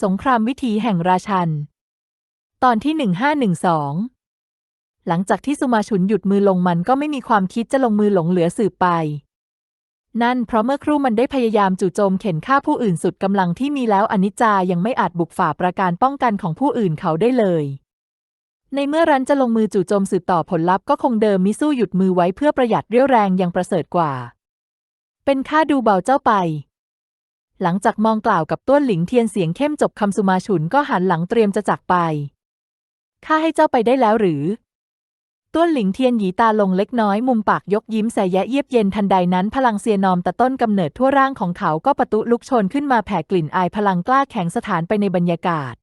สงครามวิถีแห่งราชัน ตอนที่ 1512 หลังจากที่สุมาฉุนหยุดมือลงมันก็ไม่มีความคิดจะลงมือหลงเหลือสืบไป นั่นเพราะเมื่อครู่มันได้พยายามจู่โจมเข็นฆ่าผู้อื่นสุดกำลังที่มีแล้วอนิจจายังไม่อาจบุกฝ่าประการป้องกันของผู้อื่นเขาได้เลย ในเมื่อรันจะลงมือจู่โจมสืบต่อผลลัพธ์ก็คงเดิมมิสู้หยุดมือไว้เพื่อประหยัดเรี่ยวแรงยังประเสริฐกว่า เป็นค่าดูเบาเจ้าไป หลังจากมองกล่าวกับต้วนหลิงเทียนเสียงเข้มจบคำสุมาฉุนก็หันหลังเตรียมจะจากไป ข้าให้เจ้าไปได้แล้วหรือ ต้วนหลิงเทียนหยีตาลงเล็กน้อยมุมปากยกยิ้มแสยะเยียบเย็นทันใดนั้น พลังเซียนอมตะต้นกำเนิดทั่วร่างของเขาก็ประตุลุกโชนขึ้นมาแผ่กลิ่นอายพลังกล้าแข็งสถานไปในบรรยากาศ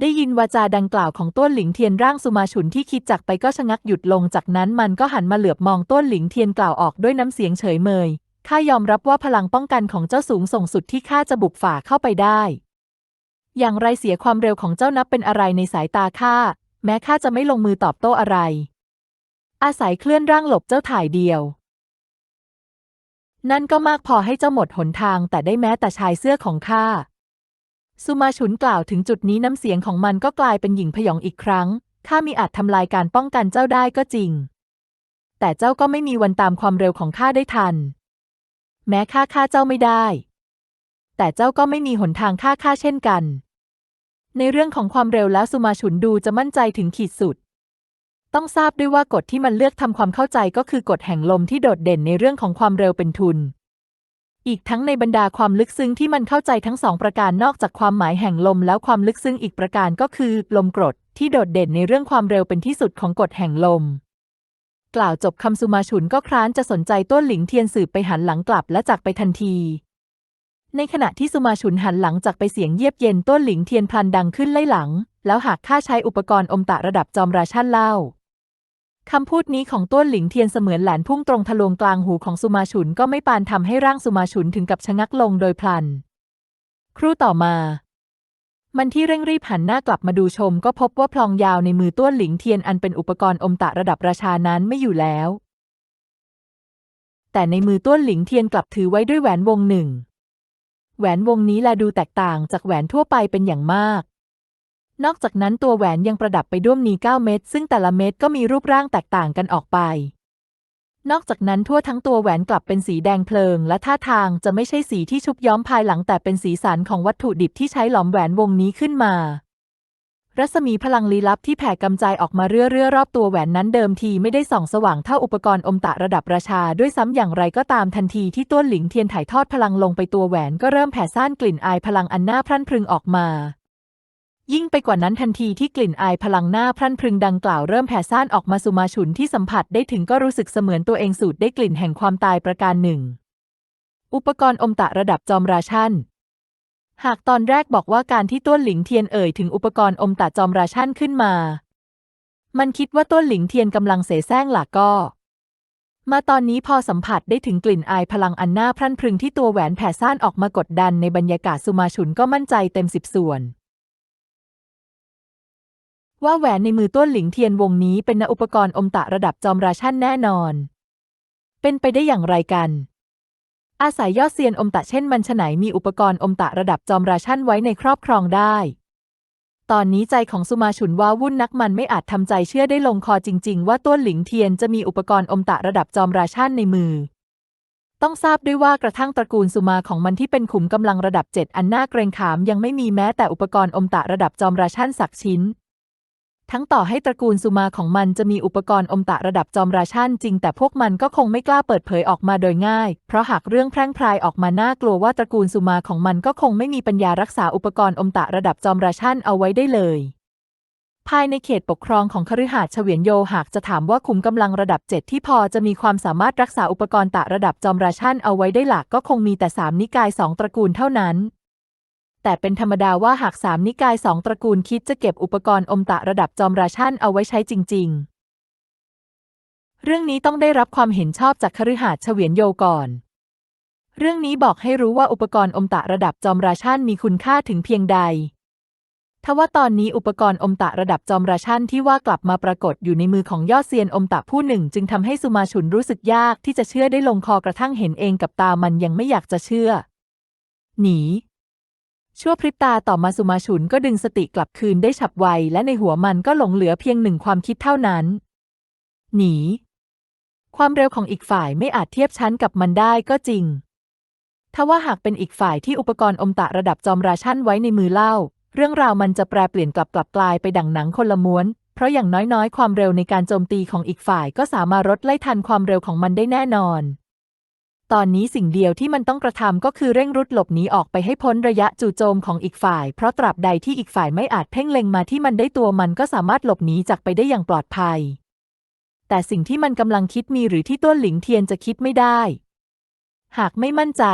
ได้ยินวาจาดังกล่าวของต้วนหลิงเทียนร่างสุมาฉุนที่คิดจักไปก็ชะงักหยุดลงจากนั้นมันก็หันมาเหลือบมองต้วนหลิงเทียนกล่าวออกด้วยน้ำเสียงเฉยเมย ข้ายอมรับว่าพลังป้องกันของเจ้าสูงส่งสุดที่ข้าจะบุกฝ่าเข้าไปได้ อย่างไรเสียความเร็วของเจ้านับเป็นอะไรในสายตาข้า แม้ข้าจะไม่ลงมือตอบโต้อะไร อาศัยเคลื่อนร่างหลบเจ้าถ่ายเดียว นั่นก็มากพอให้เจ้าหมดหนทางแต่ได้แม้แต่ชายเสื้อของข้าสุมาฉุนกล่าวถึงจุดนี้น้ำเสียงของมันก็กลายเป็นหญิงพยองอีกครั้ง ข้ามีอาจทำลายการป้องกันเจ้าได้ก็จริง แต่เจ้าก็ไม่มีวันตามความเร็วของข้าได้ทัน แม้ข้าฆ่าเจ้าไม่ได้ แต่เจ้าก็ไม่มีหนทางฆ่าข้าเช่นกัน ในเรื่องของความเร็วแล้วสุมาฉุนดูจะมั่นใจถึงขีดสุด ต้องทราบด้วยว่ากฎที่มันเลือกทำความเข้าใจก็คือกฎแห่งลมที่โดดเด่นในเรื่องของความเร็วเป็นทุน อีกทั้งในบรรดาความลึกซึ้งที่มันเข้าใจทั้งสองประการนอกจากความหมายแห่งลมแล้วความลึกซึ้งอีกประการก็คือ ลมกรดที่โดดเด่นในเรื่องความเร็วเป็นที่สุดของกฎแห่งลม กล่าวจบคำสุมาฉุนก็คร้านจะสนใจต้นหลิงเทียนสืบไปหันหลังกลับและจากไปทันที ในขณะที่สุมาฉุนหันหลังจากไปเสียงเยียบเย็นต้นหลิงเทียนพลันดังขึ้นไล่หลัง แล้วหากข้าใช้อุปกรณ์อมตะระดับจอมราชันเล่าคำพูดนี้ของต้นหลิงเทียนเสมือนแหลนพุ่งตรงทะลวงกลางหูของสุมาฉุนก็ไม่ปานทำให้ร่างสุมาฉุนถึงกับชะงักลงโดยพลัน ครู่ต่อมา มันที่เร่งรีบหันหน้ากลับมาดูชม ก็พบว่าพลองยาวในมือต้วนหลิงเทียนอันเป็นอุปกรณ์อมตะระดับราชานั้นไม่อยู่แล้ว แต่ในมือต้วนหลิงเทียนกลับถือไว้ด้วยแหวนวงหนึ่ง แหวนวงนี้แลดูแตกต่างจากแหวนทั่วไปเป็นอย่างมาก นอกจากนั้นตัวแหวนยังประดับไปด้วยนี9เม็ดซึ่งแต่ละเม็ดก็มีรูปร่างแตกต่างกันออกไป นอกจากนั้นทั่วทั้งตัวแหวนกลับเป็นสีแดงเพลิง และท่าทางจะไม่ใช่สีที่ชุบย้อมภายหลังแต่เป็นสีสันของวัตถุดิบที่ใช้หลอมแหวนวงนี้ขึ้นมา รัศมีพลังลี้ลับที่แผ่กำจายออกมาเรื่อยๆรอบตัวแหวนนั้นเดิมทีไม่ได้ส่องสว่างเท่าอุปกรณ์อมตะระดับราชาด้วยซ้ำอย่างไรก็ตามทันทีที่ต้วนหลิงเทียนถ่ายทอดพลังลงไปตัวแหวนก็เริ่มแผ่ซ่านกลิ่นอายพลังอันน่าพรั่นพรึงออกมา ยิ่งไปกว่านั้นทันทีที่กลิ่นอายพลังหน้าพรั่นพรึงดังกล่าวเริ่มแผ่ซ่านออกมาสุมาฉุนที่สัมผัสได้ถึงก็รู้สึกเสมือนตัวเองสูดได้กลิ่นแห่งความตายประการหนึ่ง อุปกรณ์อมตะระดับจอมราชันหากตอนแรกบอกว่าการที่ต้วนหลิงเทียนเอ่ยถึงอุปกรณ์อมตะจอมราชันขึ้นมา มันคิดว่าต้วนหลิงเทียนกำลังเสแสร้งหล่ะก็ มาตอนนี้พอสัมผัสได้ถึงกลิ่นอายพลังอันน่าพรั่นพรึงที่ตัวแหวนแผ่ซ่านออกมากดดันในบรรยากาศสุมาฉุนก็มั่นใจเต็มสิบส่วน ว่าแหวนในมือต้วนหลิงเทียนวงนี้เป็นนอุปกรณ์อมตะระดับจอมราชันแน่นอน เป็นไปได้อย่างไรกัน อาศัยยอดเซียนอมตะเช่นมันฉไหนมีอุปกรณ์อมตะระดับจอมราชันไว้ในครอบครองได้ ตอนนี้ใจของสุมาฉุนว้าวุ่นนักมันไม่อาจทำใจเชื่อได้ลงคอจริง ๆ ว่าต้วนหลิงเทียนจะมีอุปกรณ์อมตะระดับจอมราชันในมือต้องทราบด้วยว่ากระทั่งตระกูลสุมาของมันที่เป็นขุมกำลังระดับเจ็ดอันน่าเกรงขามยังไม่มีแม้แต่อุปกรณ์อมตะระดับจอมราชันสักชิ้น ทั้งต่อให้ตระกูลสุมาของมันจะมีอุปกรณ์อมตะระดับจอมราชันจริง แต่พวกมันก็คงไม่กล้าเปิดเผยออกมาโดยง่าย เพราะหากเรื่องแพร่งพรายออกมาน่ากลัวว่าตระกูลสุมาของมันก็คงไม่มีปัญญารักษาอุปกรณ์อมตะระดับจอมราชันเอาไว้ได้เลย ภายในเขตปกครองของคฤหาสน์เฉวียนโยหากจะถามว่าขุมกำลังระดับเจ็ดที่พอจะมีความสามารถรักษาอุปกรณ์ตะระดับจอมราชันเอาไว้ได้หลักก็คงมีแต่สามนิกายสองตระกูลเท่านั้น แต่เป็นธรรมดาว่าหากสามนิกายสองตระกูลคิดจะเก็บอุปกรณ์อมตะระดับจอมราชันเอาไว้ใช้จริง ๆ เรื่องนี้ต้องได้รับความเห็นชอบจากคฤหาสน์เฉวียนโยก่อน เรื่องนี้บอกให้รู้ว่าอุปกรณ์อมตะระดับจอมราชันมีคุณค่าถึงเพียงใดทว่าตอนนี้อุปกรณ์อมตะระดับจอมราชันที่ว่ากลับมาปรากฏอยู่ในมือของยอดเซียนอมตะผู้หนึ่ง จึงทำให้สุมาฉุนรู้สึกยากที่จะเชื่อได้ลงคอกระทั่งเห็นเองกับตามันยังไม่อยากจะเชื่อ หนี ชั่วพริบตาต่อมาสุมาฉุนก็ดึงสติกลับคืนได้ฉับไว และในหัวมันก็หลงเหลือเพียงหนึ่งความคิดเท่านั้น หนี ความเร็วของอีกฝ่ายไม่อาจเทียบชั้นกับมันได้ก็จริงทว่าหากเป็นอีกฝ่ายที่อุปกรณ์อมตะระดับจอมราชันไว้ในมือเล่า เรื่องราวมันจะแปรเปลี่ยนกลับกลับกลายไปดังหนังคนละม้วน เพราะอย่างน้อยๆ ความเร็วในการโจมตีของอีกฝ่ายก็สามารถลดไล่ทันความเร็วของมันได้แน่นอน ตอนนี้สิ่งเดียวที่มันต้องกระทำก็คือเร่งรุดหลบหนีออกไปให้พ้นระยะจู่โจมของอีกฝ่าย เพราะตราบใดที่อีกฝ่ายไม่อาจเพ่งเล็งมาที่มันได้ตัวมันก็สามารถหลบหนีจากไปได้อย่างปลอดภัย แต่สิ่งที่มันกำลังคิดมีหรือที่ต้นหลิงเทียนจะคิดไม่ได้ หากไม่มั่นใจ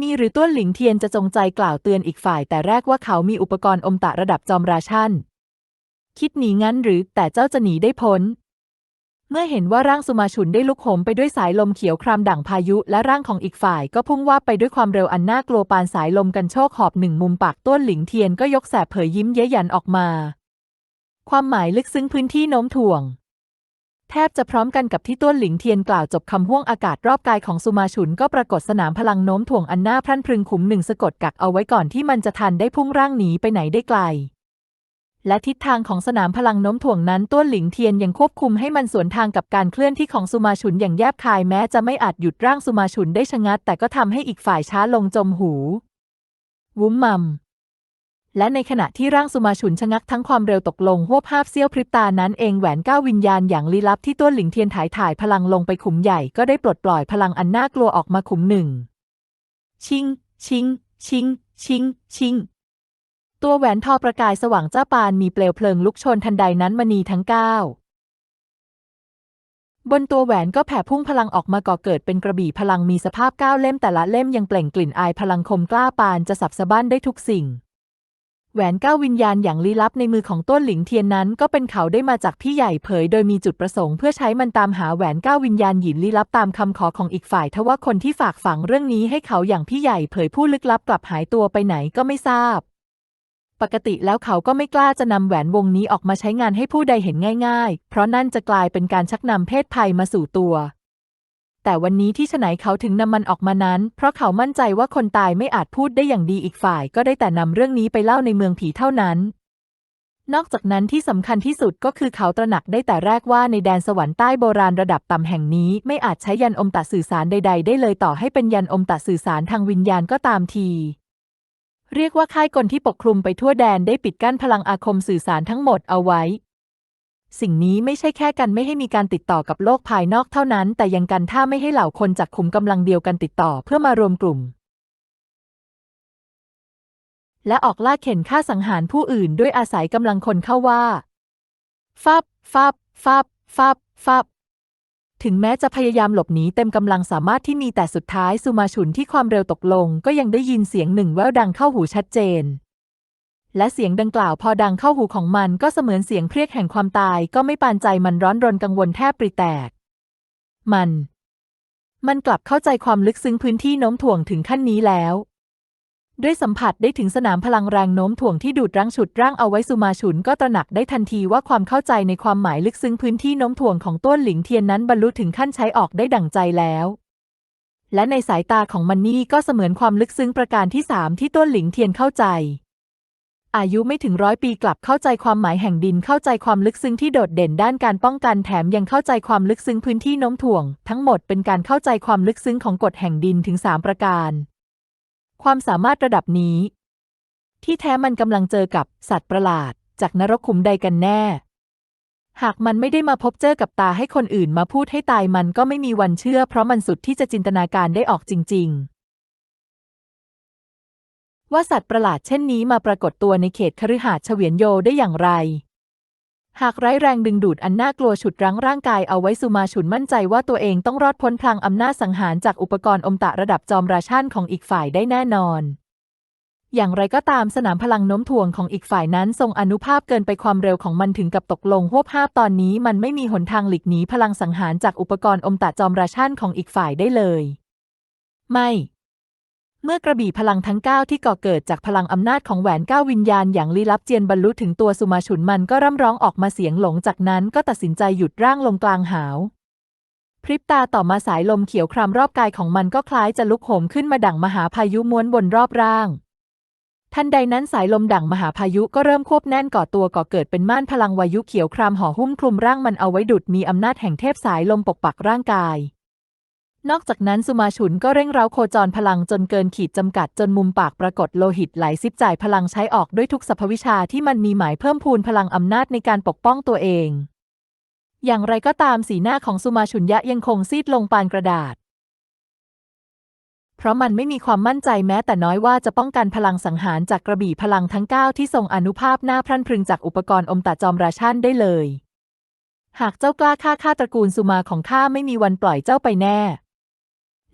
มีหรือต้วนหลิงเทียนจะจงใจกล่าวเตือนอีกฝ่ายแต่แรกว่าเขามีอุปกรณ์อมตะระดับจอมราชันคิดหนีงั้นหรือแต่เจ้าจะหนีได้พ้น เมื่อเห็นว่าร่างสุมาฉุนได้ลุกโหมไปด้วยสายลมเขียวครามดั่งพายุ และร่างของอีกฝ่ายก็พุ่งว่าไปด้วยความเร็วอันน่ากลัวปานสายลมกันโชกหอบหนึ่งมุมปากต้วนหลิงเทียนก็ยกแสบเผยยิ้มเย้ยยันออกมา ความหมายลึกซึ้งพื้นที่โน้มถ่วง แทบจะพร้อมกันกับที่ต้วนหลิงเทียนกล่าวจบคำห้วงอากาศรอบกายของสุมาฉุนก็ปรากฏสนามพลังโน้มถ่วงอันน่าพรั่นพรึงขุมหนึ่งสะกดกักเอาไว้ก่อนที่มันจะทันได้พุ่งร่างหนีไปไหนได้ไกล และทิศทางของสนามพลังโน้มถ่วงนั้นต้วนหลิงเทียนยังควบคุมให้มันสวนทางกับการเคลื่อนที่ของสุมาฉุนอย่างแยบคายแม้จะไม่อาจหยุดร่างสุมาฉุนได้ชะงัด แต่ก็ทำให้อีกฝ่ายช้าลงจมหู วุ้มมัม และในขณะที่ร่างสุมาฉุนชะงักทั้งความเร็วตกลงหวบภาพเสี้ยวพริบตานั้นเองแหวนก้าววิญญาณอย่างลี้ลับที่ต้วนหลิงเทียนถ่ายถ่ายพลังลงไปขุมใหญ่ก็ได้ปลดปล่อยพลังอันน่ากลัวออกมาขุมหนึ่ง ชิง ชิง ชิง ชิง ชิง ตัวแหวนทอประกายสว่างจ้าปานมีเปลวเพลิงลุกโชนทันใดนั้นมณีทั้งเก้าบนตัวแหวนก็แผ่พุ่งพลังออกมาก่อเกิดเป็นกระบี่พลังมีสภาพเก้าเล่มแต่ละเล่มยังเปล่งกลิ่นอายพลังคมกล้าปานจะสับสะบั้นได้ทุกสิ่ง แหวนเก้าวิญญาณอย่างลี้ลับในมือของต้นหลิงเทียนนั้นก็เป็นเขาได้มาจากพี่ใหญ่เผย โดยมีจุดประสงค์เพื่อใช้มันตามหาแหวนเก้าวิญญาณหยินลี้ลับตามคำขอของอีกฝ่ายทว่าคนที่ฝากฝังเรื่องนี้ให้เขาอย่างพี่ใหญ่เผยผู้ลึกลับกลับหายตัวไปไหนก็ไม่ทราบ ปกติแล้วเขาก็ไม่กล้าจะนำแหวนวงนี้ออกมาใช้งานให้ผู้ใดเห็นง่าย ๆ เพราะนั่นจะกลายเป็นการชักนำเพศภัยมาสู่ตัว แต่วันนี้ที่ฉไหนเขาถึงนำมันออกมานั้น เพราะเขามั่นใจว่าคนตายไม่อาจพูดได้อย่างดีอีกฝ่าย ก็ได้แต่นำเรื่องนี้ไปเล่าในเมืองผีเท่านั้น นอกจากนั้นที่สำคัญที่สุดก็คือเขาตระหนักได้แต่แรกว่าในแดนสวรรค์ใต้โบราณระดับต่ำแห่งนี้ ไม่อาจใช้ยันอมตะสื่อสารใด ๆ ได้เลยต่อให้เป็นยันอมตะสื่อสารทางวิญญาณก็ตามที เรียกว่าค่ายกลที่ปกคลุมไปทั่วแดนได้ปิดกั้นพลังอาคมสื่อสารทั้งหมดเอาไว้ สิ่งนี้ไม่ใช่แค่กันไม่ให้มีการติดต่อกับโลกภายนอกเท่านั้น แต่ยังกันถ้าไม่ให้เหล่าคนจากขุมกำลังเดียวกันติดต่อเพื่อมารวมกลุ่ม และออกล่าเข็นฆ่าสังหารผู้อื่นด้วยอาศัยกำลังคนเข้าว่า ฟับ ฟับ ฟับ ฟับ ฟับ ถึงแม้จะพยายามหลบหนีเต็มกำลังสามารถที่มีแต่สุดท้ายสุมาฉุนที่ความเร็วตกลง ก็ยังได้ยินเสียงหนึ่งแว่วดังเข้าหูชัดเจน และเสียงดังกล่าวพอดังเข้าหูของมันก็เสมือนเสียงเพรียกแห่งความตายก็ไม่ปานใจมันร้อนรนกังวลแทบปริแตก มัน มันกลับเข้าใจความลึกซึ้งพื้นที่โน้มถ่วงถึงขั้นนี้แล้ว ด้วยสัมผัสได้ถึงสนามพลังแรงโน้มถ่วงที่ดูดรั้งฉุดร่างเอาไว้สุมาฉุนก็ตระหนักได้ทันทีว่าความเข้าใจในความหมายลึกซึ้งพื้นที่โน้มถ่วงของต้นหลิงเทียนนั้นบรรลุถึงขั้นใช้ออกได้ดั่งใจแล้ว และในสายตาของมันนี่ก็เสมือนความลึกซึ้งประการที่สามที่ต้นหลิงเทียนเข้าใจ อายุไม่ถึงร้อยปีกลับเข้าใจความหมายแห่งดินเข้าใจความลึกซึ้งที่โดดเด่นด้านการป้องกันแถมยังเข้าใจความลึกซึ้งพื้นที่โน้มถ่วง ทั้งหมดเป็นการเข้าใจความลึกซึ้งของกฎแห่งดินถึงสามประการ ความสามารถระดับนี้ ที่แท้มันกำลังเจอกับสัตว์ประหลาด จากนรกขุมใดกันแน่ หากมันไม่ได้มาพบเจอกับตาให้คนอื่นมาพูดให้ตายมันก็ไม่มีวันเชื่อ เพราะมันสุดที่จะจินตนาการได้ออกจริง ๆ ว่าสัตว์ประหลาดเช่นนี้มาปรากฏตัวในเขตคฤหาสน์เฉวียนโยได้อย่างไร หากไร้แรงดึงดูดอันน่ากลัวฉุดรั้งร่างกายเอาไว้สุมาฉุนมั่นใจว่าตัวเองต้องรอดพ้นพลังอำนาจสังหารจากอุปกรณ์อมตะระดับจอมราชันของอีกฝ่ายได้แน่นอน อย่างไรก็ตามสนามพลังโน้มถ่วงของอีกฝ่ายนั้นทรงอนุภาพเกินไปความเร็วของมันถึงกับตกลงหวบภาพตอนนี้มันไม่มีหนทางหลีกหนีพลังสังหารจากอุปกรณ์อมตะจอมราชันของอีกฝ่ายได้เลย ไม่ เมื่อกระบี่พลังทั้งเก้าที่ก่อเกิดจากพลังอำนาจของแหวนเก้าวิญญาณอย่างลี้ลับเจียนบรรลุถึงตัวสุมาฉุนมันก็ร่ำร้องออกมาเสียงหลงจากนั้นก็ตัดสินใจหยุดร่างลงกลางหาว พริบตาต่อมาสายลมเขียวครามรอบกายของมันก็คล้ายจะลุกโหมขึ้นมาดั่งมหาพายุม้วนบนรอบร่าง ทันใดนั้นสายลมดั่งมหาพายุก็เริ่มควบแน่นก่อตัวก่อเกิดเป็นม่านพลังวายุเขียวครามห่อหุ้มคลุมร่างมันเอาไว้ดุดมีอำนาจแห่งเทพสายลมปกปักร่างกาย นอกจากนั้นสุมาฉุนก็เร่งเร้าโคจรพลังจนเกินขีดจำกัดจนมุมปากปรากฏโลหิตไหลซิบจ่ายพลังใช้ออกด้วยทุกสรรพวิชาที่มันมีหมายเพิ่มพูนพลังอำนาจในการปกป้องตัวเอง อย่างไรก็ตามสีหน้าของสุมาฉุนยะยังคงซีดลงปานกระดาษ เพราะมันไม่มีความมั่นใจแม้แต่น้อยว่าจะป้องกันพลังสังหารจากกระบี่พลังทั้ง9ที่ทรงอนุภาพหน้าพรั่นพรึงจากอุปกรณ์อมตะจอมราชันได้เลย หากเจ้ากล้าฆ่าข้าตระกูลสุมาของข้าไม่มีวันปล่อยเจ้าไปแน่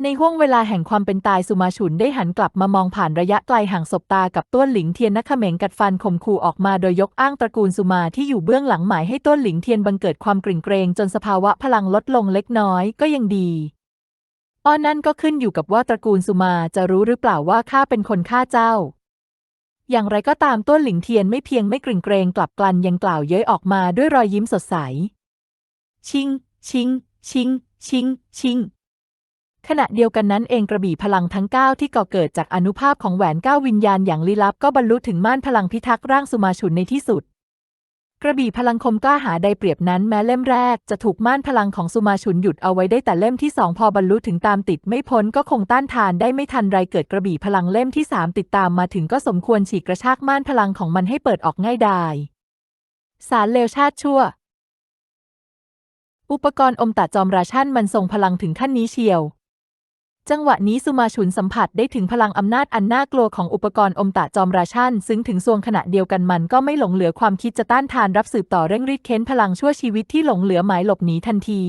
ในห้วงเวลาแห่งความเป็นตายสุมาฉุนได้หันกลับมามองผ่านระยะไกลห่างศบตากับต้วนหลิงเทียนนักเขมงกัดฟันข่มขู่ออกมาโดยยกอ้างตระกูลสุมาที่อยู่เบื้องหลังหมายให้ต้วนหลิงเทียนบังเกิดความกริ่งเกรงจนสภาวะพลังลดลงเล็กน้อยก็ยังดีอ้อนั่นก็ขึ้นอยู่กับว่าตระกูลสุมาจะรู้หรือเปล่าว่าข้าเป็นคนฆ่าเจ้า อย่างไรก็ตามต้วนหลิงเทียนไม่เพียงไม่กริ่งเกรงกลับกลันยังกล่าวเย้ยออกมาด้วยรอยยิ้มสดใส ชิง ชิง ชิง ชิง ชิง ขณะเดียวกันนั้นเองกระบี่พลังทั้ง 9 ที่ก่อเกิดจากอนุภาพของแหวนเก้าวิญญาณอย่างลี้ลับก็บรรลุถึงม่านพลังพิทักษ์ร่างสุมาฉุนในที่สุด กระบี่พลังคมกล้าหาใดเปรียบนั้นแม้เล่มแรกจะถูกม่านพลังของสุมาฉุนหยุดเอาไว้ได้แต่เล่มที่สองพอบรรลุถึงตามติดไม่พ้นก็คงต้านทานได้ไม่ทันไรเกิดกระบี่พลังเล่มที่สามติดตามมาถึงก็สมควรฉีกกระชากม่านพลังของมันให้เปิดออกง่ายดายสารเลวชาติชั่ว อุปกรณ์อมตะจอมราชันมันทรงพลังถึงขั้นนี้เชียว จังหวะนี้สุมาฉุนสัมผัสได้ถึงพลังอำนาจอันน่ากลัวของอุปกรณ์อมตะจอมราชันซึ่งถึงทรวงขณะเดียวกันมันก็ไม่หลงเหลือความคิดจะต้านทานรับสืบต่อเร่งรีดเค้นพลังชั่วชีวิตที่หลงเหลือหมายหลบหนีทันที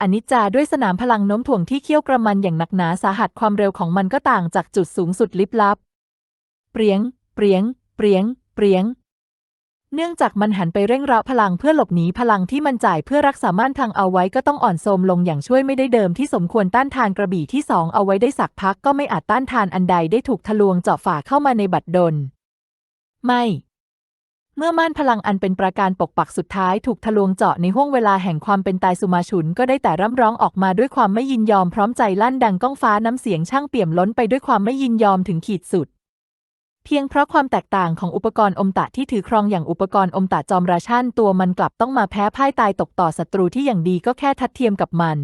อนิจจาด้วยสนามพลังโน้มถ่วงที่เคี่ยวกระมันอย่างหนักหนาสาหัสความเร็วของมันก็ต่างจากจุดสูงสุดลิบลับ เปรียง เปรียง เปรียง เปรียง เนื่องจากมันหันไปเร่งเร้าพลังเพื่อหลบหนีพลังที่มันจ่ายเพื่อรักษาม่านพังเอาไว้ก็ต้องอ่อนโทมลงอย่างช่วยไม่ได้เดิมที่สมควรต้านทานกระบี่ที่สองเอาไว้ได้สักพักก็ไม่อาจต้านทานอันใดได้ถูกทะลวงเจาะฝ่าเข้ามาในบัดดล ไม่ เมื่อม่านพลังอันเป็นประการปกปักสุดท้ายถูกทะลวงเจาะในห้วงเวลาแห่งความเป็นตายสุมาฉุนก็ได้แต่ร่ำร้องออกมาด้วยความไม่ยินยอมพร้อมใจลั่นดังก้องฟ้าน้ำเสียงช่างเปี่ยมล้นไปด้วยความไม่ยินยอมถึงขีดสุด เพียงเพราะความแตกต่างของอุปกรณ์อมตะที่ถือครองอย่างอุปกรณ์อมตะจอมราชันตัวมันกลับต้องมาแพ้พ่ายตายตกต่อศัตรูที่อย่างดีก็แค่ทัดเทียมกับมัน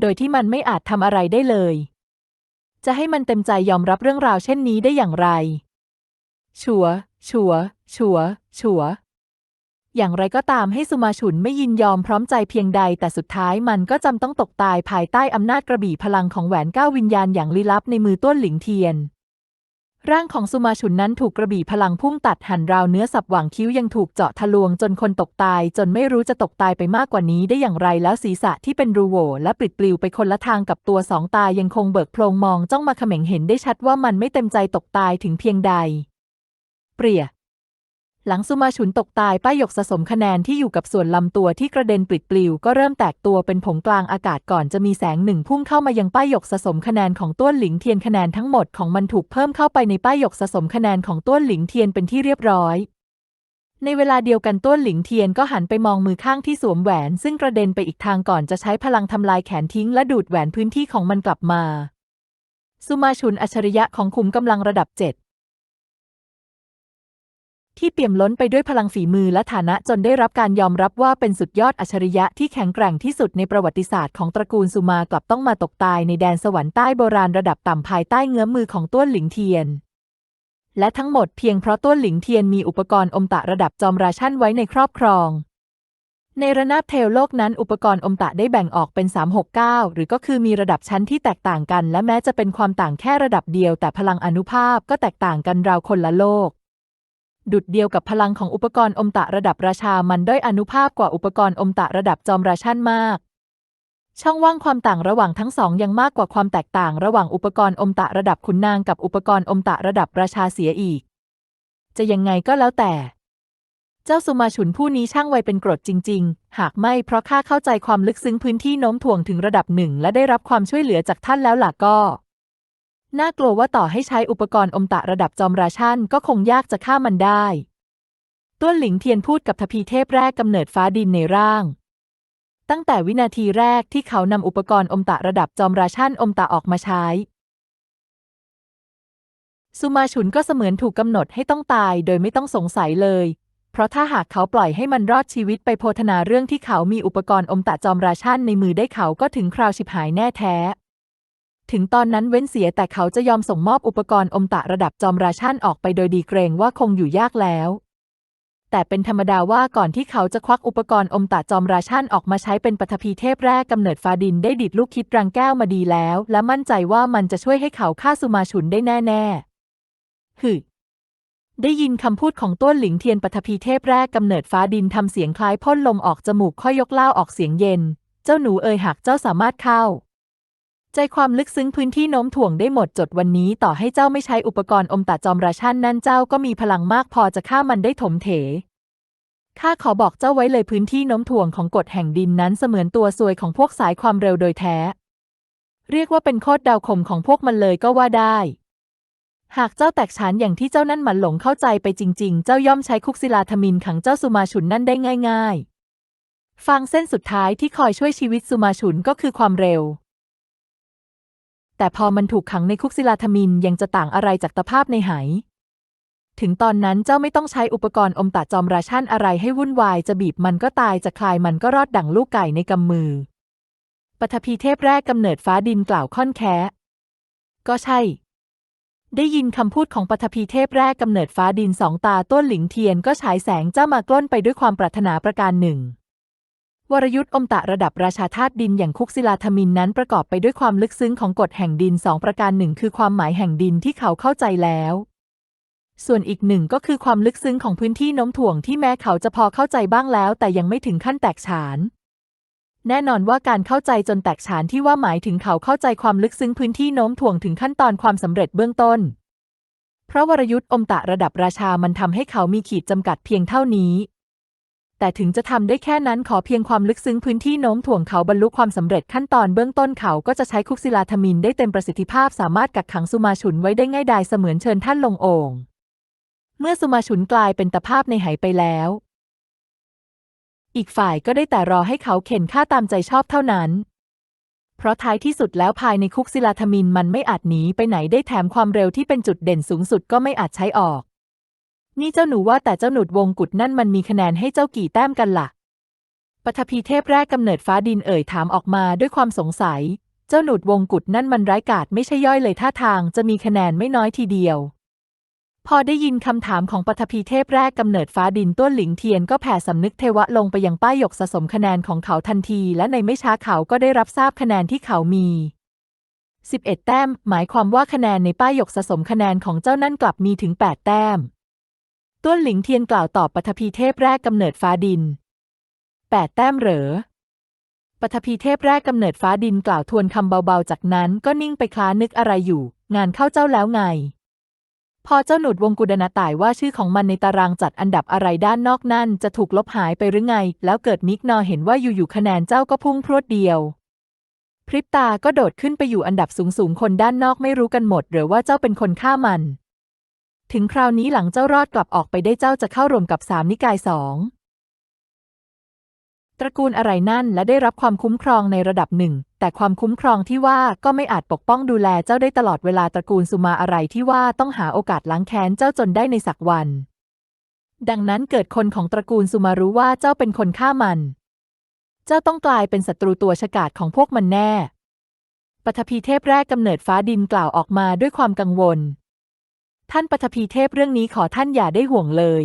โดยที่มันไม่อาจทำอะไรได้เลย จะให้มันเต็มใจยอมรับเรื่องราวเช่นนี้ได้อย่างไร ชัว ชัว ชัว ชัว อย่างไรก็ตามให้สุมาฉุนไม่ยินยอมพร้อมใจเพียงใด แต่สุดท้ายมันก็จำต้องตกตายภายใต้อำนาจกระบี่พลังของแหวนเก้าวิญญาณอย่างลี้ลับในมือต้วนหลิงเทียน ร่างของสุมาฉุนนั้นถูกกระบี่พลังพุ่งตัดหั่นราวเนื้อสับหว่างคิ้วยังถูกเจาะทะลวงจนคนตกตาย จนไม่รู้จะตกตายไปมากกว่านี้ได้อย่างไรแล้วศีรษะที่เป็นรูโหว่และปลิดปลิวไปคนละทางกับตัวสองตายังคงเบิกโพลงมองจ้องมาเขม็งเห็นได้ชัดว่ามันไม่เต็มใจตกตายถึงเพียงใด เปรีย หลังสุมาฉุนตกตายป้ายหยกสะสมคะแนนที่อยู่กับส่วนลำตัวที่กระเด็นปลิดปลิวก็เริ่มแตกตัวเป็นผงกลางอากาศก่อนจะมีแสงหนึ่งพุ่งเข้ามายังป้ายหยกสะสมคะแนนของต้วนหลิงเทียนคะแนนทั้งหมดของมันถูกเพิ่มเข้าไปในป้ายหยกสะสมคะแนนของต้วนหลิงเทียนเป็นที่เรียบร้อยในเวลาเดียวกันต้วนหลิงเทียนก็หันไปมองมือข้างที่สวมแหวน ซึ่งกระเด็นไปอีกทางก่อนจะใช้พลังทำลายแขนทิ้งและดูดแหวนพื้นที่ของมันกลับมา สุมาฉุนอัจฉริยะของขุมกำลังระดับเจ็ด ที่เปี่ยมล้นไปด้วยพลังฝีมือและฐานะจนได้รับการยอมรับว่าเป็นสุดยอดอัจฉริยะที่แข็งแกร่งที่สุดในประวัติศาสตร์ของตระกูลสุมากลับต้องมาตกตายในแดนสวรรค์ใต้โบราณระดับต่ำภายใต้เงื้อมมือของต้วนหลิงเทียน และทั้งหมดเพียงเพราะต้วนหลิงเทียนมีอุปกรณ์อมตะระดับจอมราชันไว้ในครอบครอง ในระนาบเทลโลกนั้นอุปกรณ์อมตะได้แบ่งออกเป็น 369 หรือก็คือมีระดับชั้นที่แตกต่างกัน และแม้จะเป็นความต่างแค่ระดับเดียว แต่พลังอนุภาพก็แตกต่างกันราวคนละโลก ดุดเดียวกับพลังของอุปกรณ์อมตะระดับราชามันด้อยอนุภาพกว่าอุปกรณ์อมตะระดับจอมราชันมาก ช่องว่างความต่างระหว่างทั้งสองยังมากกว่าความแตกต่างระหว่างอุปกรณ์อมตะระดับขุนนางกับอุปกรณ์อมตะระดับราชาเสียอีก จะยังไงก็แล้วแต่ เจ้าสุมาฉุนผู้นี้ช่างไวเป็นกรดจริง ๆ หากไม่เพราะข้าเข้าใจความลึกซึ้งพื้นที่โน้มถ่วงถึงระดับหนึ่งและได้รับความช่วยเหลือจากท่านแล้วล่ะก็ น่ากลัวว่าต่อให้ใช้อุปกรณ์อมตะระดับจอมราชันก็คงยากจะฆ่ามันได้ต้วนหลิงเทียนพูดกับทพีเทพแรกกำเนิดฟ้าดินในร่าง ตั้งแต่วินาทีแรกที่เขานำอุปกรณ์อมตะระดับจอมราชันอมตะออกมาใช้ สุมาฉุนก็เสมือนถูกกำหนดให้ต้องตายโดยไม่ต้องสงสัยเลย เพราะถ้าหากเขาปล่อยให้มันรอดชีวิตไปโพธนาเรื่องที่เขามีอุปกรณ์อมตะจอมราชันในมือได้เขาก็ถึงคราวฉิบหายแน่แท้ ถึงตอนนั้นเว้นเสียแต่เขาจะยอมส่งมอบอุปกรณ์อมตะระดับจอมราชันออกไปโดยดีเกรงว่าคงอยู่ยากแล้ว แต่เป็นธรรมดาว่าก่อนที่เขาจะควักอุปกรณ์อมตะจอมราชันออกมาใช้เป็นปฐพีเทพแรกกำเนิดฟ้าดินได้ดิดลูกคิดรังแก้วมาดีแล้ว และมั่นใจว่ามันจะช่วยให้เขาฆ่าสุมาฉุนได้แน่ๆฮึได้ยินคำพูดของต้วนหลิงเทียนปฐพีเทพแรกกำเนิดฟ้าดินทำเสียงคล้ายพ่นลมออกจมูกค่อยยกเล่าออกเสียงเย็น เจ้าหนูเอ่ยหากเจ้าสามารถเข้า ใจความลึกซึ้งพื้นที่โน้มถ่วงได้หมดจดวันนี้ต่อให้เจ้าไม่ใช้อุปกรณ์อมตะจอมราชันนั่นเจ้าก็มีพลังมากพอจะฆ่ามันได้ถมเถข้าขอบอกเจ้าไว้เลยพื้นที่โน้มถ่วงของกฎแห่งดินนั้นเสมือนตัวซวยของพวกสายความเร็วโดยแท้ เรียกว่าเป็นโคตรดาวข่มของพวกมันเลยก็ว่าได้ หากเจ้าแตกฉานอย่างที่เจ้านั่นหมันหลงเข้าใจไปจริง ๆ เจ้าย่อมใช้คุกศิลาธมินขังเจ้าสุมาฉุนนั่นได้ง่าย ๆ ฟังเส้นสุดท้ายที่คอยช่วยชีวิตสุมาฉุนก็คือความเร็ว แต่พอมันถูกขังในคุกศิลาธมินยังจะต่างอะไรจากตภาพในไหถึงตอนนั้นเจ้าไม่ต้องใช้อุปกรณ์อมตะจอมราชันอะไรให้วุ่นวาย จะบีบมันก็ตายจะคลายมันก็รอดดั่งลูกไก่ในกำมือปฐพีเทพแรกกำเนิดฟ้าดินกล่าวค่อนแค้ก็ใช่ ได้ยินคำพูดของปฐพีเทพแรกกำเนิดฟ้าดินสองตาต้นหลิงเทียนก็ฉายแสงเจ้ามา กล้นไปด้วยความปรารถนาประการหนึ่ง วรยุทธ์อมตะระดับราชาธาตุดินอย่างคุกศิลาธมินนั้นประกอบไปด้วยความลึกซึ้งของกฎแห่งดินสองประการหนึ่งคือความหมายแห่งดินที่เขาเข้าใจแล้ว ส่วนอีกหนึ่งก็คือความลึกซึ้งของพื้นที่โน้มถ่วงที่แม้เขาจะพอเข้าใจบ้างแล้ว แต่ยังไม่ถึงขั้นแตกฉาน แน่นอนว่าการเข้าใจจนแตกฉานที่ว่าหมายถึงเขาเข้าใจความลึกซึ้งพื้นที่โน้มถ่วงถึงขั้นตอนความสำเร็จเบื้องต้น เพราะวรยุทธ์อมตะระดับราชามันทำให้เขามีขีดจำกัดเพียงเท่านี้ แต่ถึงจะทำได้แค่นั้นขอเพียงความลึกซึ้งพื้นที่โน้มถ่วงเขาบรรลุความสำเร็จขั้นตอนเบื้องต้นเขาก็จะใช้คุกศิลาธมินได้เต็มประสิทธิภาพสามารถกักขังสุมาฉุนไว้ได้ง่ายดายเสมือนเชิญท่านลงโอ่งเมื่อสุมาฉุนกลายเป็นตะภาพในไหไปแล้ว อีกฝ่ายก็ได้แต่รอให้เขาเข็นฆ่าตามใจชอบเท่านั้น เพราะท้ายที่สุดแล้วภายในคุกศิลาธมินมันไม่อาจหนีไปไหนได้แถมความเร็วที่เป็นจุดเด่นสูงสุดก็ไม่อาจใช้ออก นี่เจ้าหนูว่าแต่เจ้าหนุดวงกุฎนั่นมันมีคะแนนให้เจ้ากี่แต้มกันล่ะปฐพีเทพแรกกำเนิดฟ้าดินเอ่ยถามออกมาด้วยความสงสัย เจ้าหนุดวงกุฎนั่นมันร้ายกาจไม่ใช่ย่อยเลยท่าทางจะมีคะแนนไม่น้อยทีเดียว พอได้ยินคำถามของปฐพีเทพแรกกำเนิดฟ้าดินต้วนหลิงเทียนก็แผ่สำนึกเทวะลงไปยังป้ายหยกสะสมคะแนนของเขาทันที และในไม่ช้าเขาก็ได้รับทราบคะแนนที่เขามี11 แต้ม หมายความว่าคะแนนในป้ายหยกสะสมคะแนนของเจ้านั่นกลับมีถึง 8 แต้ม ต้วนหลิงเทียนกล่าวตอบปฐพีเทพแรกกำเนิดฟ้าดิน8แต้มเหรอปฐพีเทพแรกกำเนิดฟ้าดินกล่าวทวนคำเบาๆ จากนั้นก็นิ่งไปคล้านึกอะไรอยู่ งานเข้าเจ้าแล้วไง พอเจ้าหนุดวงกุดนาต่ายว่าชื่อของมันในตารางจัดอันดับอะไรด้านนอกนั่นจะถูกลบหายไปหรือไง แล้วเกิดนิกนอเห็นว่าอยู่ๆคะแนนเจ้าก็พุ่งพรวดเดียว พริบตาก็โดดขึ้นไปอยู่อันดับสูงๆ คนด้านนอกไม่รู้กันหมด หรือว่าเจ้าเป็นคนฆ่ามัน ถึงคราวนี้หลังเจ้ารอดกลับออกไปได้เจ้าจะเข้ารวมกับสามนิกายสองตระกูลอะไรนั่นและได้รับความคุ้มครองในระดับหนึ่ง แต่ความคุ้มครองที่ว่าก็ไม่อาจปกป้องดูแลเจ้าได้ตลอดเวลาตระกูลสุมาอะไรที่ว่าต้องหาโอกาสล้างแค้นเจ้าจนได้ในสักวัน ดังนั้นเกิดคนของตระกูลสุมารู้ว่าเจ้าเป็นคนฆ่ามัน เจ้าต้องกลายเป็นศัตรูตัวฉกาจของพวกมันแน่ปฐพีเทพแรกกำเนิดฟ้าดินกล่าวออกมาด้วยความกังวล ท่านปฐพีเทพเรื่องนี้ขอท่านอย่าได้ห่วงเลย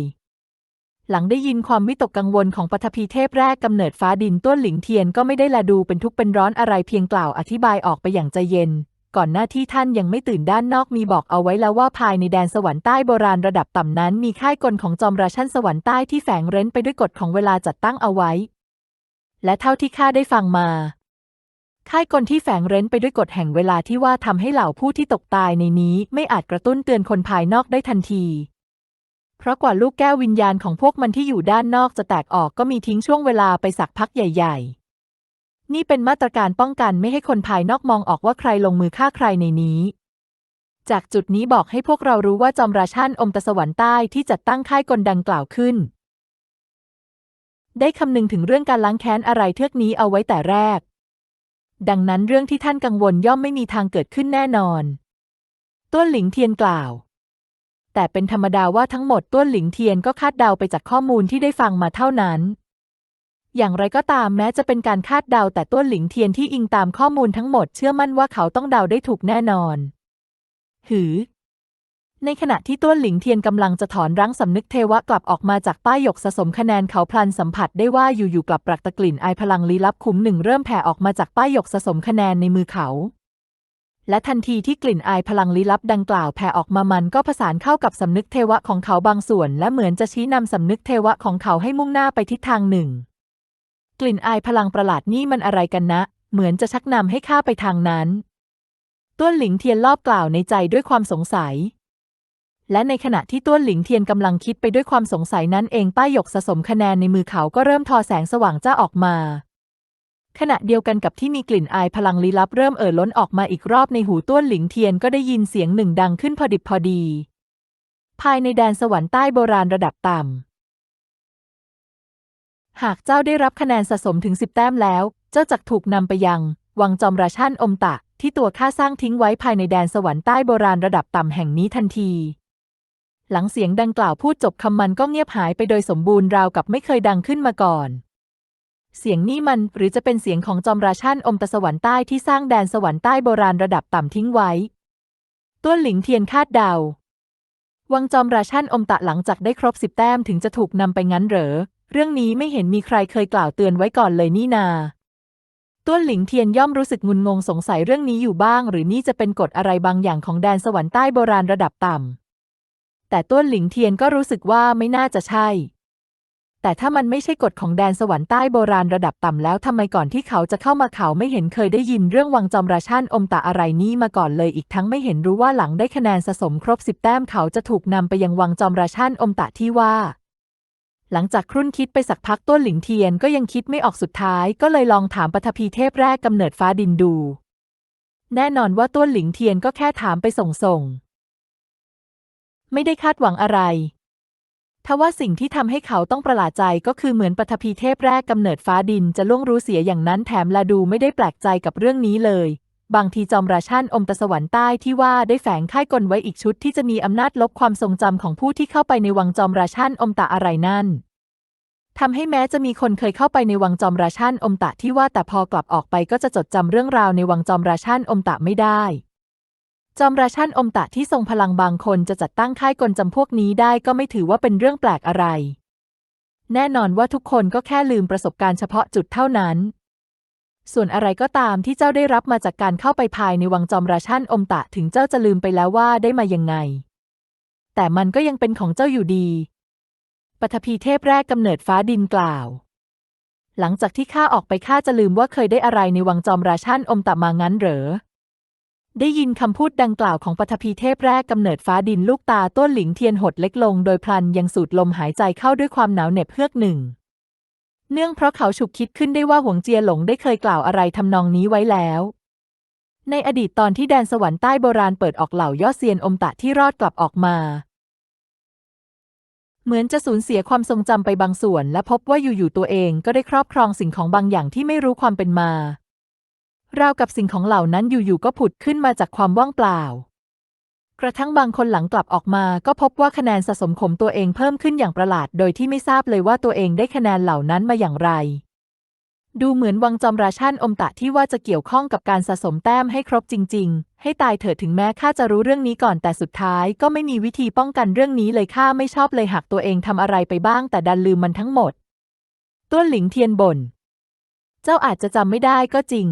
หลังได้ยินความวิตกกังวลของปฐพีเทพแรกกำเนิดฟ้าดินต้วนหลิงเทียนก็ไม่ได้ละดูเป็นทุกข์เป็นร้อนอะไรเพียงกล่าวอธิบายออกไปอย่างใจเย็น ก่อนหน้าที่ท่านยังไม่ตื่นด้านนอกมีบอกเอาไว้แล้วว่าภายในแดนสวรรค์ใต้โบราณระดับต่ำนั้น มีค่ายกลของจอมราชันสวรรค์ใต้ที่แฝงเร้นไปด้วยกฎของเวลาจัดตั้งเอาไว้ และเท่าที่ข้าได้ฟังมา ค่ายกลที่แฝงเร้นไปด้วยกฎแห่งเวลาที่ว่าทำให้เหล่าผู้ที่ตกตายในนี้ไม่อาจกระตุ้นเตือนคนภายนอกได้ทันที เพราะกว่าลูกแก้ววิญญาณของพวกมันที่อยู่ด้านนอกจะแตกออกก็มีทิ้งช่วงเวลาไปสักพักใหญ่ ๆ นี่เป็นมาตรการป้องกันไม่ให้คนภายนอกมองออกว่าใครลงมือฆ่าใครในนี้ จากจุดนี้บอกให้พวกเรารู้ว่าจอมราชันอมตะสวรรค์ใต้ที่จัดตั้งค่ายกลดังกล่าวขึ้น ได้คำนึงถึงเรื่องการล้างแค้นอะไรเทือกนี้เอาไว้แต่แรก ดังนั้นเรื่องที่ท่านกังวลย่อมไม่มีทางเกิดขึ้นแน่นอน ต้วนหลิงเทียนกล่าว แต่เป็นธรรมดาว่าทั้งหมดต้วนหลิงเทียนก็คาดเดาไปจากข้อมูลที่ได้ฟังมาเท่านั้น อย่างไรก็ตามแม้จะเป็นการคาดเดาแต่ต้วนหลิงเทียนที่อิงตามข้อมูลทั้งหมดเชื่อมั่นว่าเขาต้องเดาได้ถูกแน่นอน หือ ในขณะที่ต้วนหลิงเทียนกำลังจะถอนรั้งสำนึกเทวะกลับออกมาจากป้ายหยกสะสมคะแนนเขาพลันสัมผัสได้ว่าอยู่ๆกลับปรักตะกลิ่นไอพลังลี้ลับคุ้มหนึ่งเริ่มแผ่ออกมาจากป้ายหยกสะสมคะแนนในมือเขา และทันทีที่กลิ่นไอพลังลี้ลับดังกล่าวแผ่ออกมามันก็ผสานเข้ากับสำนึกเทวะของเขาบางส่วน และเหมือนจะชี้นำสำนึกเทวะของเขาให้มุ่งหน้าไปทิศทางหนึ่ง กลิ่นไอพลังประหลาดนี่มันอะไรกันนะ เหมือนจะชักนำให้ข้าไปทางนั้น ต้วนหลิงเทียนรอบกล่าวในใจด้วยความสงสัย และในขณะที่ต้วนหลิงเทียนกำลังคิดไปด้วยความสงสัยนั้นเองป้ายหยกสะสมคะแนนในมือเขาก็เริ่มทอแสงสว่างจ้าออกมา ขณะเดียวกันกับที่มีกลิ่นอายพลังลี้ลับเริ่มเอ่อล้นออกมาอีกรอบในหูต้วนหลิงเทียนก็ได้ยินเสียงหนึ่งดังขึ้นพอดิบพอดี ภายในแดนสวรรค์ใต้โบราณระดับต่ำหากเจ้าได้รับคะแนนสะสมถึงสิบแต้มแล้ว เจ้าจักถูกนำไปยังวังจอมราชันอมตะ ที่ตัวข้าสร้างทิ้งไว้ภายในแดนสวรรค์ใต้โบราณระดับต่ำแห่งนี้ทันที หลังเสียงดังกล่าวพูดจบคำมันก็เงียบหายไปโดยสมบูรณ์ราวกับไม่เคยดังขึ้นมาก่อน เสียงนี้มันหรือจะเป็นเสียงของจอมราชันอมตะสวรรค์ใต้ที่สร้างแดนสวรรค์ใต้โบราณระดับต่ำทิ้งไว้ต้วนหลิงเทียนคาดเดา วังจอมราชันอมตะหลังจากได้ครบสิบแต้มถึงจะถูกนำไปงั้นเหรอ เรื่องนี้ไม่เห็นมีใครเคยกล่าวเตือนไว้ก่อนเลยนี่นาต้วนหลิงเทียนย่อมรู้สึกงุนงงสงสัยเรื่องนี้อยู่บ้าง หรือนี่จะเป็นกฎอะไรบางอย่างของแดนสวรรค์ใต้โบราณระดับต่ำ แต่ต้วนหลิงเทียนก็รู้สึกว่าไม่น่าจะใช่ แต่ถ้ามันไม่ใช่กฎของแดนสวรรค์ใต้โบราณระดับต่ำแล้วทำไมก่อนที่เขาจะเข้ามาเขาไม่เห็นเคยได้ยินเรื่องวังจอมราชันอมตะอะไรนี้มาก่อนเลยอีกทั้งไม่เห็นรู้ว่าหลังได้คะแนนสะสมครบสิบแต้มเขาจะถูกนำไปยังวังจอมราชันอมตะที่ว่า หลังจากครุ่นคิดไปสักพักต้นหลิงเทียนก็ยังคิดไม่ออกสุดท้าย ก็เลยลองถามปฐพีเทพแรกกำเนิดฟ้าดินดู แน่นอนว่าต้นหลิงเทียนก็แค่ถามไปส่งส่ง ไม่ได้คาดหวังอะไรทว่าสิ่งที่ทำให้เขาต้องประหลาดใจก็คือเหมือนปฐพีเทพแรกกำเนิดฟ้าดินจะล่วงรู้เสียอย่างนั้นแถมลาดูไม่ได้แปลกใจกับเรื่องนี้เลย บางทีจอมราชันอมตะสวรรค์ใต้ที่ว่าได้แฝงค่ายกลไว้อีกชุดที่จะมีอำนาจลบความทรงจำของผู้ที่เข้าไปในวังจอมราชันอมตะอะไรนั่นทำให้แม้จะมีคนเคยเข้าไปในวังจอมราชันอมตะที่ว่าแต่พอกลับออกไปก็จะจดจำเรื่องราวในวังจอมราชันอมตะไม่ได้ จอมราชันอมตะที่ทรงพลังบางคนจะจัดตั้งค่ายกลจำพวกนี้ได้ก็ไม่ถือว่าเป็นเรื่องแปลกอะไร แน่นอนว่าทุกคนก็แค่ลืมประสบการณ์เฉพาะจุดเท่านั้น ส่วนอะไรก็ตามที่เจ้าได้รับมาจากการเข้าไปภายในวังจอมราชันอมตะถึงเจ้าจะลืมไปแล้วว่าได้มายังไง แต่มันก็ยังเป็นของเจ้าอยู่ดี ปฐพีเทพแรกกำเนิดฟ้าดินกล่าว หลังจากที่ข้าออกไปข้าจะลืมว่าเคยได้อะไรในวังจอมราชันอมตะมางั้นเหรอ ได้ยินคำพูดดังกล่าวของปฐพีเทพแรกกำเนิดฟ้าดินลูกตาต้นหลิงเทียนหดเล็กลง โดยพลันยังสูดลมหายใจเข้าด้วยความหนาวเหน็บเฮือกหนึ่ง เนื่องเพราะเขาฉุกคิดขึ้นได้ว่าหวงเจียหลงได้เคยกล่าวอะไรทำนองนี้ไว้แล้ว ในอดีตตอนที่แดนสวรรค์ใต้โบราณเปิดออกเหล่ายอดเซียนอมตะที่รอดกลับออกมา เหมือนจะสูญเสียความทรงจำไปบางส่วน และพบว่าอยู่ๆตัวเองก็ได้ครอบครองสิ่งของบางอย่างที่ไม่รู้ความเป็นมา ราวกับสิ่งของเหล่านั้นอยู่ๆก็ผุดขึ้นมาจากความว่างเปล่า กระทั่งบางคนหลังกลับออกมาก็พบว่าคะแนนสะสมของตัวเองเพิ่มขึ้นอย่างประหลาด โดยที่ไม่ทราบเลยว่าตัวเองได้คะแนนเหล่านั้นมาอย่างไร ดูเหมือนวังจอมราชันอมตะที่ว่าจะเกี่ยวข้องกับการสะสมแต้มให้ครบจริง ๆ ให้ตายเถิดถึงแม้ข้าจะรู้เรื่องนี้ก่อนแต่สุดท้ายก็ไม่มีวิธีป้องกันเรื่องนี้เลยข้าไม่ชอบเลยหากตัวเองทำอะไรไปบ้าง แต่ดันลืมมันทั้งหมดต้วนหลิงเทียนบน่นเจ้าอาจจะจำไม่ได้ก็จริง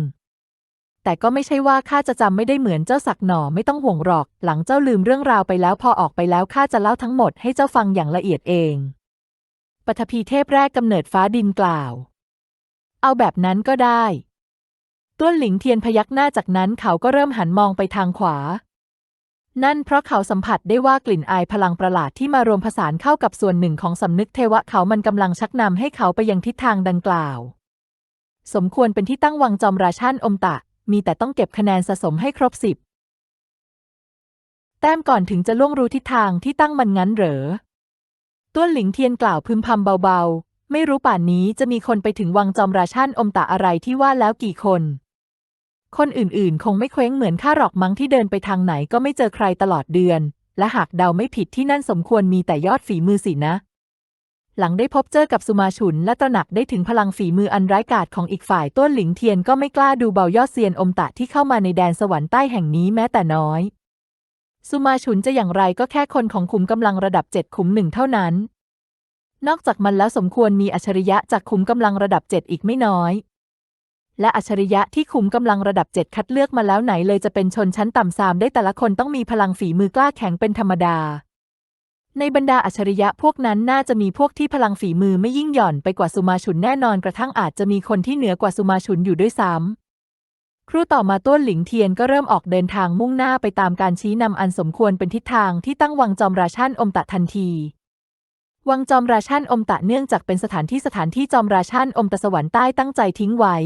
แต่ก็ไม่ใช่ว่าข้าจะจำไม่ได้เหมือนเจ้าสักหน่อไม่ต้องห่วงหรอก หลังเจ้าลืมเรื่องราวไปแล้วพอออกไปแล้วข้าจะเล่าทั้งหมดให้เจ้าฟังอย่างละเอียดเองปฐพีเทพแรกกำเนิดฟ้าดินกล่าว เอาแบบนั้นก็ได้ ต้วนหลิงเทียนพยักหน้าจากนั้นเขาก็เริ่มหันมองไปทางขวา นั่นเพราะเขาสัมผัสได้ว่ากลิ่นอายพลังประหลาดที่มารวมผสานเข้ากับส่วนหนึ่งของสำนึกเทวะเขามันกำลังชักนำให้เขาไปยังทิศทางดังกล่าว สมควรเป็นที่ตั้งวังจอมราชันอมตะ มีแต่ต้องเก็บคะแนนสะสมให้ครบสิบแต้มก่อนถึงจะล่วงรู้ทิศทางที่ตั้งมันงั้นเหรอ ต้วนหลิงเทียนกล่าวพึมพำเบาๆ ไม่รู้ป่านนี้จะมีคนไปถึงวังจอมราชันอมตะอะไรที่ว่าแล้วกี่คน คนอื่นๆ คงไม่เคว้งเหมือนข้าหรอกมั้งที่เดินไปทางไหนก็ไม่เจอใครตลอดเดือน และหากเดาไม่ผิดที่นั่นสมควรมีแต่ยอดฝีมือสินะ หลังได้พบเจอกับสุมาฉุนและตระหนักได้ถึงพลังฝีมืออันร้ายกาจของอีกฝ่ายต้นหลิงเทียนก็ไม่กล้าดูเบายอดเซียนอมตะที่เข้ามาในแดนสวรรค์ใต้แห่งนี้แม้แต่น้อย สุมาฉุนจะอย่างไรก็แค่คนของขุมกำลังระดับเจ็ดขุมหนึ่งเท่านั้น นอกจากมันแล้วสมควรมีอัจฉริยะจากขุมกำลังระดับเจ็ดอีกไม่น้อย และอัจฉริยะที่ขุมกำลังระดับเจ็ดคัดเลือกมาแล้วไหนเลยจะเป็นชนชั้นต่ำซามได้แต่ละคนต้องมีพลังฝีมือกล้าแข็งเป็นธรรมดา ในบรรดาอัจฉริยะพวกนั้นน่าจะมีพวกที่พลังฝีมือไม่ยิ่งหย่อนไปกว่าสุมาฉุนแน่นอนกระทั่งอาจจะมีคนที่เหนือกว่าสุมาฉุนอยู่ด้วยซ้ำครู่ต่อมาต้วนหลิงเทียนก็เริ่มออกเดินทางมุ่งหน้าไปตามการชี้นำอันสมควรเป็นทิศทางที่ตั้งวังจอมราชันอมตะทันที วังจอมราชันอมตะเนื่องจากเป็นสถานที่สถานที่จอมราชันอมตะสวรรค์ใต้ตั้งใจทิ้งไว้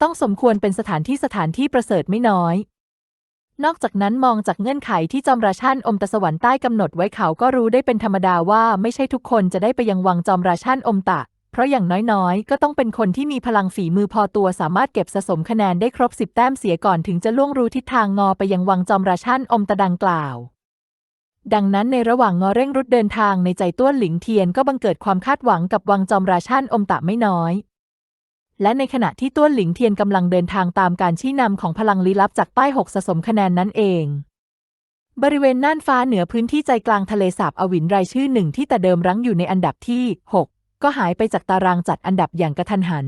ต้องสมควรเป็นสถานที่สถานที่ประเสริฐไม่น้อย นอกจากนั้นมองจากเงื่อนไขที่จอมราชันอมตะสวรรค์ใต้กำหนดไว้เขาก็รู้ได้เป็นธรรมดาว่าไม่ใช่ทุกคนจะได้ไปยังวังจอมราชันอมตะ เพราะอย่างน้อยๆ ก็ต้องเป็นคนที่มีพลังฝีมือพอตัวสามารถเก็บสะสมคะแนนได้ครบสิบแต้มเสียก่อนถึงจะล่วงรู้ทิศทางงอไปยังวังจอมราชันอมตะดังกล่าว ดังนั้นในระหว่างงอเร่งรุดเดินทางในใจต้วนหลิงเทียนก็บังเกิดความคาดหวังกับวังจอมราชันอมตะไม่น้อย และในขณะที่ต้วนหลิงเทียนกำลังเดินทางตามการชี้นำของพลังลี้ลับจากป้ายหกสะสมคะแนนนั้นเอง บริเวณน่านฟ้าเหนือพื้นที่ใจกลางทะเลสาบอวินรายชื่อหนึ่งที่แต่เดิมรั้งอยู่ในอันดับที่ 6 ก็หายไปจากตารางจัดอันดับอย่างกระทันหัน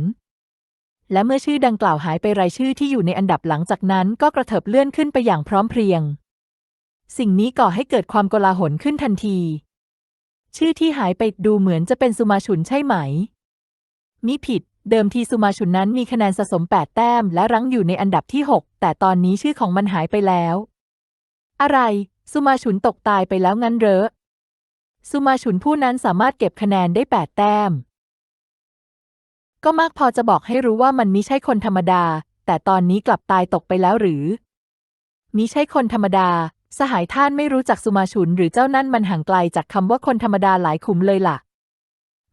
และเมื่อชื่อดังกล่าวหายไปรายชื่อที่อยู่ในอันดับหลังจากนั้นก็กระเถิบเลื่อนขึ้นไปอย่างพร้อมเพรียง สิ่งนี้ก่อให้เกิดความโกลาหลขึ้นทันที ชื่อที่หายไปดูเหมือนจะเป็นสุมาฉุนใช่ไหมมิผิด เดิมทีสุมาฉุนนั้นมีคะแนนสะสม 8 แต้ม และรั้งอยู่ในอันดับที่ 6 แต่ตอนนี้ชื่อของมันหายไปแล้ว อะไรสุมาฉุนตกตายไปแล้วงั้นเหรอสุมาฉุนผู้นั้นสามารถเก็บคะแนนได้ 8 แต้ม ก็มากพอจะบอกให้รู้ว่ามันมิใช่คนธรรมดา แต่ตอนนี้กลับตายตกไปแล้วหรือมิใช่คนธรรมดา สหายท่านไม่รู้จักสุมาฉุนหรือเจ้านั่นมันห่างไกลจากคำว่าคนธรรมดาหลายขุมเลยล่ะ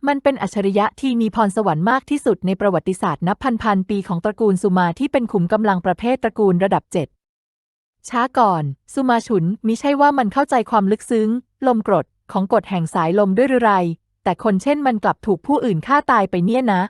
มันเป็นอัจฉริยะที่มีพรสวรรค์มากที่สุดในประวัติศาสตร์นับพันพันปีของตระกูลสุมาที่เป็นขุมกำลังประเภทตระกูลระดับเจ็ดช้าก่อน สุมาฉุนมิใช่ว่ามันเข้าใจความลึกซึ้ง ลมกรดของกฎแห่งสายลมด้วยหรือไร แต่คนเช่นมันกลับถูกผู้อื่นฆ่าตายไปเนี่ยนะ